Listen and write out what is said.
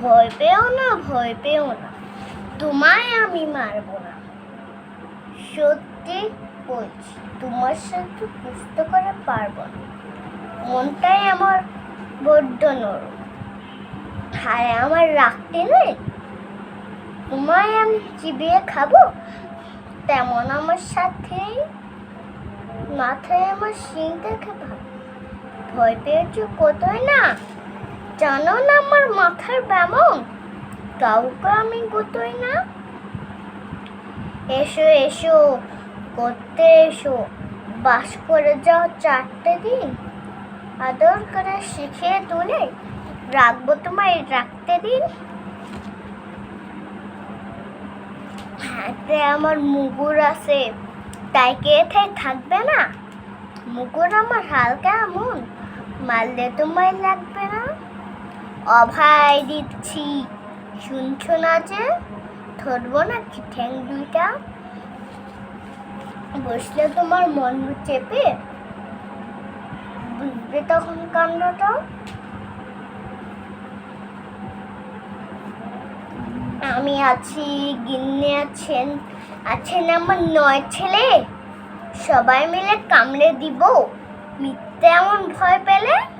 ভয় পেও না, ভয় পেও না। তোমায় আমি মারবো না। সত্যি বলছি, তোমার সাথে বুঝতে করে পারব না। মনটাই আমার বড্ড নরম। আর আমার রাখতে নেই তোমায় আমি চিবিয়ে খাব? তেমন আমার সাথে মাথায় আমার শিং দেখে ভয় পেয়েছ কতই না? জানো না আমার মাথার ব্যামন? কাউকে আমি গোতই না। এসো এসো করতে এসো। বাস করে যাও চারটে দিন। আদর করে শিখিয়ে তুলে রাখব তোমায় রাখতে দিন। হাতে আমার মুগুর আছে, তাই কে থাকবে না? মুগুর আমার হালকা এমন, মারলে তোমায় লাগবে না? অভাই দিচ্ছি। শুনছো না যে? ধরবো নাকি ঠ্যাং দুইটা বসলে তোমার মন চেপে? বুঝবে তখন কান্নাটা? আমি আছি, গিন্নি আছেন। আছেন আমার নয় ছেলে। সবাই মিলে কামড়ে দিব। মিথ্যে এমন ভয় পেলে?